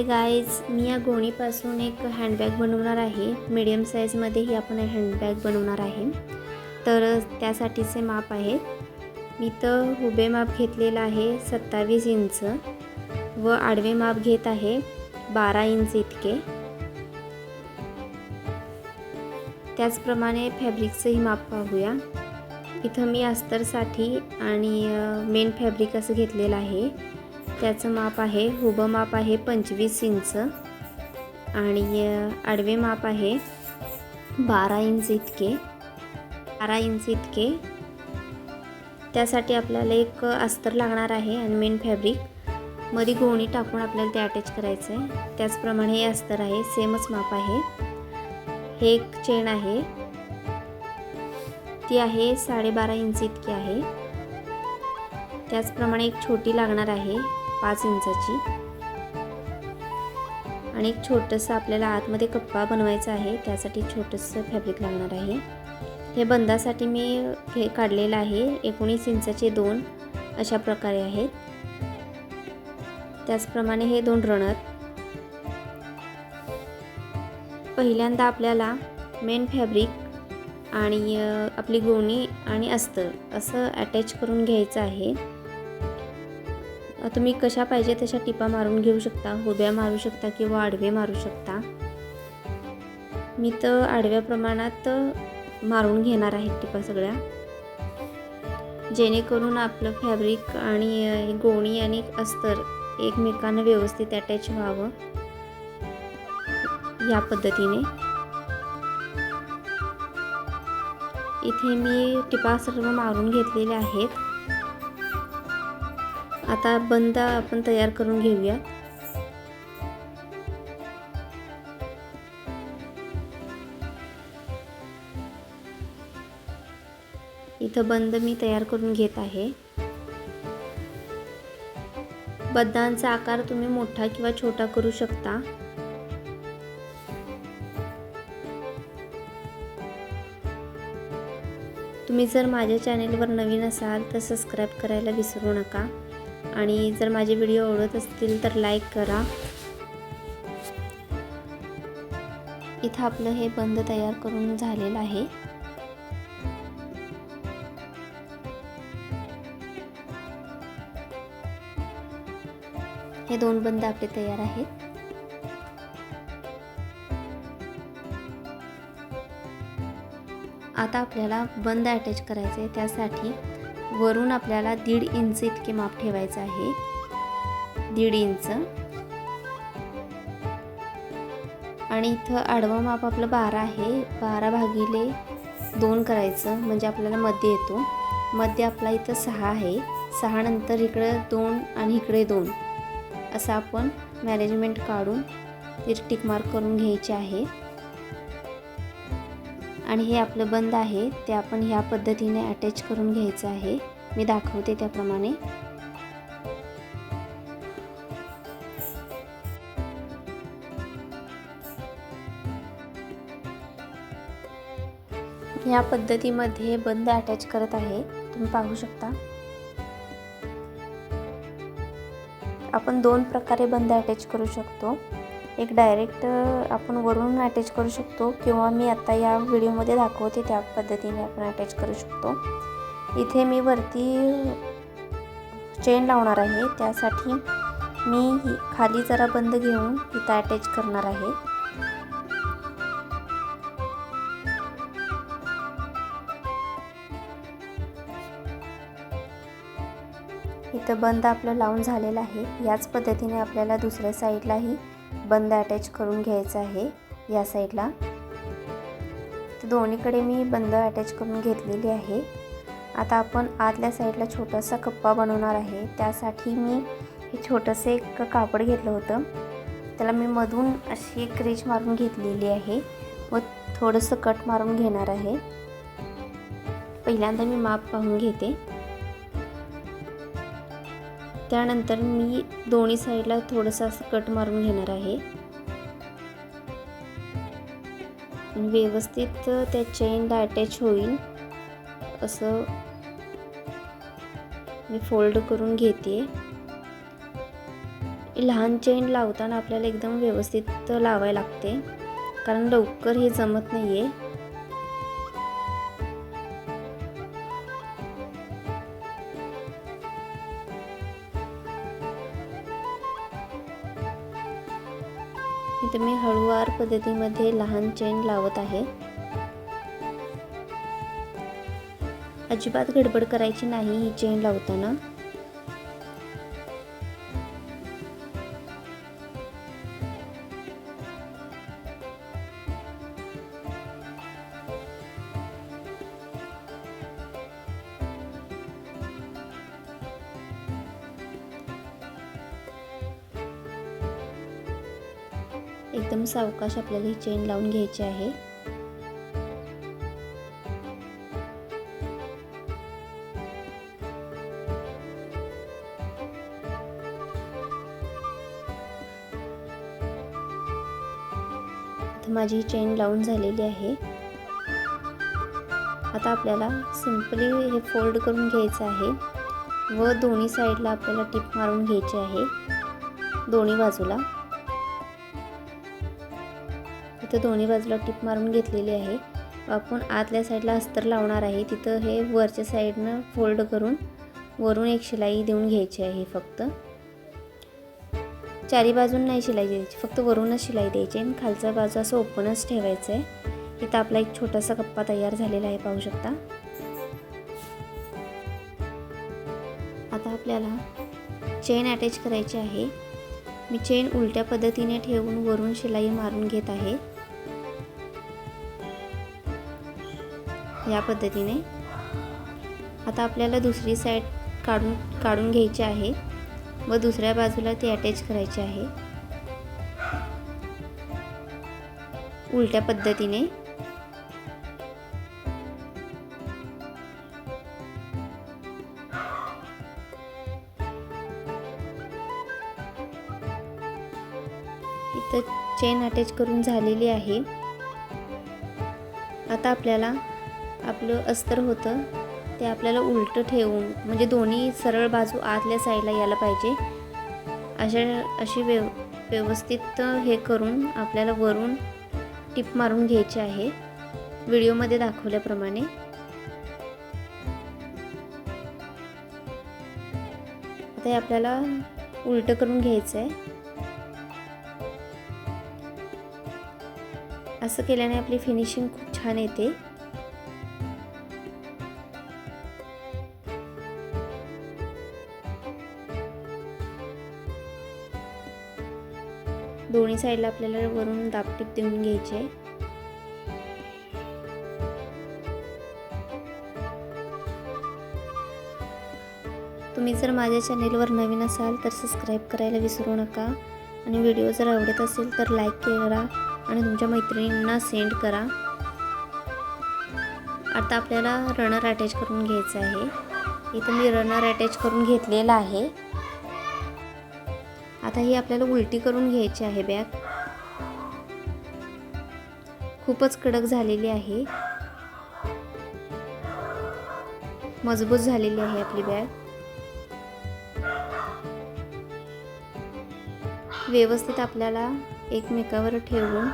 Hi guys मी या गोणीपासून एक handbag बनवणार आहे. मीडियम साईजमध्ये आपण हँडबॅग बनवणार आहे. तर त्यासाठीचे माप आहे. मी तर हुबे माप घेतलेलं आहे सत्तावीस इंच व आडवे माप घेत आहे बारा इंच इतके. त्याचप्रमाणे फॅब्रिकचंही माप पाहूया. इथं मी अस्तरसाठी आणि मेन फॅब्रिक असं घेतलेलं आहे. त्याचं माप आहे उभं माप आहे पंचवीस इंच. आणि आडवे माप आहे बारा इंच इतके. बारा इंच इतके. त्यासाठी आपल्याला एक अस्तर लागणार आहे आणि मेन फॅब्रिकमध्ये गोणी टाकून आपल्याला ते अटॅच करायचं आहे त्याचप्रमाणे हे अस्तर आहे सेमच माप आहे. हे एक चेन आहे. ती आहे साडेबारा इंच इतकी आहे. त्याचप्रमाणे एक छोटी लागणार आहे. पाच इंचाची. आणि एक छोटंसं आपल्याला आतमध्ये कप्पा बनवायचा आहे त्यासाठी छोटंसं फॅब्रिक लागणार आहे. हे बंदासाठी मी हे काढलेलं आहे एकोणीस इंचाचे दोन अशा प्रकारे आहेत. त्याचप्रमाणे हे दोन रणत पहिल्यांदा आपल्याला मेन फॅब्रिक आणि आपली गोणी आणि अस्तर असं अटॅच करून घ्यायचं आहे. तुम्ही कशा पाहिजे तशा टिपा मारून घेऊ शकता? उभ्या मारू शकता किंवा आडवे मारू शकता? मी तर आडव्या प्रमाणात मारून घेणार आहे टिपा सगळ्या. जेणेकरून आपलं फॅब्रिक आणि गोणी आणि अस्तर एकमेकांना व्यवस्थित अटॅच व्हावं. या पद्धतीने. इथे मी टिपा सर्व मारून घेतलेले आहेत. आता बंद आपण तयार करून घेऊया. इथं बंद मी तयार करून घेत आहे. बद्दांचा आकार तुम्ही मोठा किंवा छोटा करू शकता. तुम्ही जर माझ्या चॅनेलवर नवीन असाल तर सबस्क्राईब करायला विसरू नका. आणि जर माझे व्हिडिओ आवडत असतील तर लाईक करा. इथं आपलं हे बंद तयार करून झालेलं आहे. हे दोन बंद आपले तयार आहेत. आता आपल्याला बंद अटॅच करायचं आहे त्यासाठी वरून आपल्याला दीड इंच इतके माप ठेवायचं आहे. दीड इंच. आणि इथं आडवं माप आपलं बारा आहे. बारा भागिले दोन करायचं म्हणजे आपल्याला मध्ये येतो. मध्ये आपला इथं सहा आहे. सहा नंतर इकडं दोन आणि इकडे दोन. असं आपण मॅनेजमेंट काढून ते टिकमार्क करून घ्यायचे आहे. आणि हे आपलं बंद आहे ते आपण ह्या पद्धतीने अटॅच करून घ्यायचं आहे. मी दाखवते त्याप्रमाणे. या पद्धतीमध्ये बंद अटॅच करत आहे. तुम्ही पाहू शकता. आपण दोन प्रकारे बंद अटॅच करू शकतो. एक डायरेक्ट आपण वरून अटॅच करू शकतो किंवा मी आता या व्हिडिओमध्ये दाखवते त्या पद्धतीने आपण अटॅच करू शकतो. इथे मी वरती चेन लावणार आहे. त्यासाठी मी खाली जरा बंद घेऊन इथं अटॅच करणार आहे. इथं बंद आपलं लावून झालेलं आहे. याच पद्धतीने आपल्याला दुसऱ्या साईडलाही बंद अटॅच करून घ्यायचं आहे या साईडला. तर दोन्हीकडे मी बंद अटॅच करून घेतलेली आहे. आता आपण आतल्या साईडला छोटासा कप्पा बनवणार आहे. त्यासाठी मी हे छोटंसं एक कापड घेतलं होतं. त्याला मी मधून अशी एक रेज मारून घेतलेली आहे. व थोडंसं कट मारून घेणार आहे. पहिल्यांदा मी माप पाहून घेते. त्यानंतर मी दोन्ही साईडला थोडंसं असं कट मारून घेणार आहे. व्यवस्थित त्या चेनला अटॅच होईल. असं मी फोल्ड करून घेते. लहान चेन लावताना आपल्याला एकदम व्यवस्थित लावायला लागते. कारण लवकर हे जमत नाही आहे इथे मी हळूवार पद्धतीमध्ये लहान चेन लावत आहे. अजिबात गडबड करायची नाही ही चेन लावताना. एकदम सावकाश आपल्याला ही चेन लावून घ्यायची आहे. माझी ही चेन लावून झालेली आहे. आता आपल्याला सिम्पली हे फोल्ड करून घ्यायचं आहे व दोन्ही साईडला आपल्याला टिप मारून घ्यायची आहे. दोन्ही बाजूला. इथं दोन्ही बाजूला टिप मारून घेतलेली आहे. आपण आतल्या साईडला अस्तर लावणार आहे. तिथं हे वरच्या साईडनं फोल्ड करून वरून एक शिलाई देऊन घ्यायची आहे फक्त. चारी बाजून नाही शिलाई द्यायची फक्त वरूनच शिलाई द्यायची आणि खालचा बाजू असं ओपनच ठेवायचं आहे. इथं आपला एक छोटासा कप्पा तयार झालेला आहे पाहू शकता. आता आपल्याला चेन अटॅच करायची आहे. मी चेन उलट्या पद्धतीने ठेवून वरून शिलाई मारून घेत आहे. या पद्धतीने. आता आपल्याला दुसरी साईड काढून काढून घ्यायची आहे. व दुसऱ्या बाजूला ती अटॅच करायची आहे. उलट्या पद्धतीने. इथं चेन अटॅच करून झालेली आहे. आता आपल्याला आपलं अस्तर होतं ते आपल्याला उलटं ठेवून म्हणजे दोन्ही सरळ बाजू आतल्या साईडला यायला पाहिजे. अशा अशी व्यव व्यवस्थित हे करून आपल्याला वरून टिप मारून घ्यायची आहे. व्हिडिओमध्ये दाखवल्याप्रमाणे. आता हे आपल्याला उलटं करून घ्यायचं आहे असं केल्याने आपली फिनिशिंग खूप छान येते. दोन्ही साईडला आपल्याला वरून दापटीप देऊन घ्यायचे तुम्ही जर माझ्या चॅनेलवर नवीन असाल तर सबस्क्राईब करायला विसरू नका. आणि व्हिडिओ जर आवडत असेल तर लाईक करा आणि तुमच्या मैत्रिणींना सेंड करा. आता आपल्याला रनर अटॅच करून घ्यायचं आहे. इथं मी रनर अटॅच करून घेतलेला आहे. आता ही आपल्याला उलटी करून घ्यायची आहे बॅग. खूपच कडक झालेली आहे. मजबूत झालेली आहे आपली बॅग. व्यवस्थित आपल्याला एकमेकावर ठेवून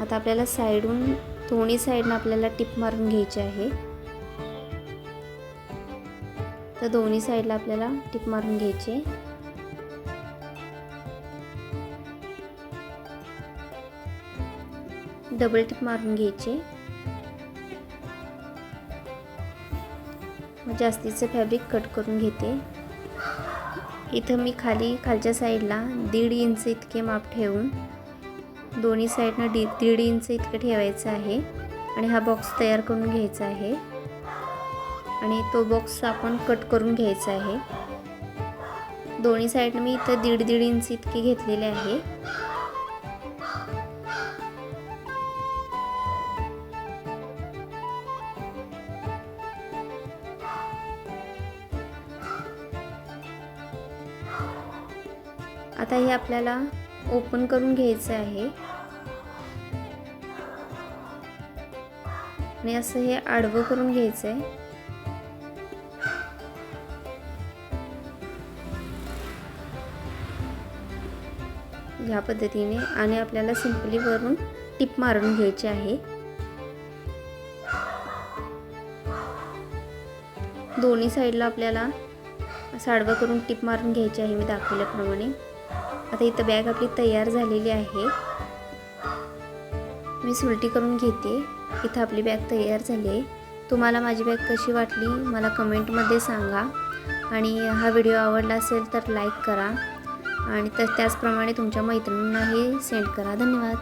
आता आपल्याला साईडून दोन्ही साईडनं आपल्याला टिप मारून घ्यायची आहे. तर दोन्ही साईडला आपल्याला टिप मारून घ्यायची डबल टिप मारून घ्यायचे. जास्तीचं फॅब्रिक कट करून घेते. इथं मी खाली खालच्या साईडला दीड इंच इतके माप ठेवून दोन्ही साईडनं डी दीड इंच इतकं ठेवायचं आहे. आणि हा बॉक्स तयार करून घ्यायचा आहे. आणि तो बॉक्स आपण कट करून घ्यायचा आहे. दोन्ही साईडनं मी इथं दीड दीड इंच इतके घेतलेले आहे. आता हे आपल्याला ओपन करून घ्यायचं आहे. आणि असं हे आडवं करून घ्यायचं आहे ह्या पद्धतीने आणि आपल्याला सिंपली वरून टिप मारून घ्यायची आहे. दोन्ही साईडला आपल्याला साडवं करून टिप मारून घ्यायची आहे मी दाखवल्याप्रमाणे. आता इथं बॅग आपली तयार झालेली आहे. मी सुलटी करून घेते. इथं आपली बॅग तयार झाली आहे. तुम्हाला माझी बॅग कशी वाटली मला कमेंटमध्ये सांगा. आणि हा व्हिडिओ आवडला असेल तर लाईक करा. आणि तर त्याचप्रमाणे तुमच्या मैत्रिणींनाही सेंड करा. धन्यवाद.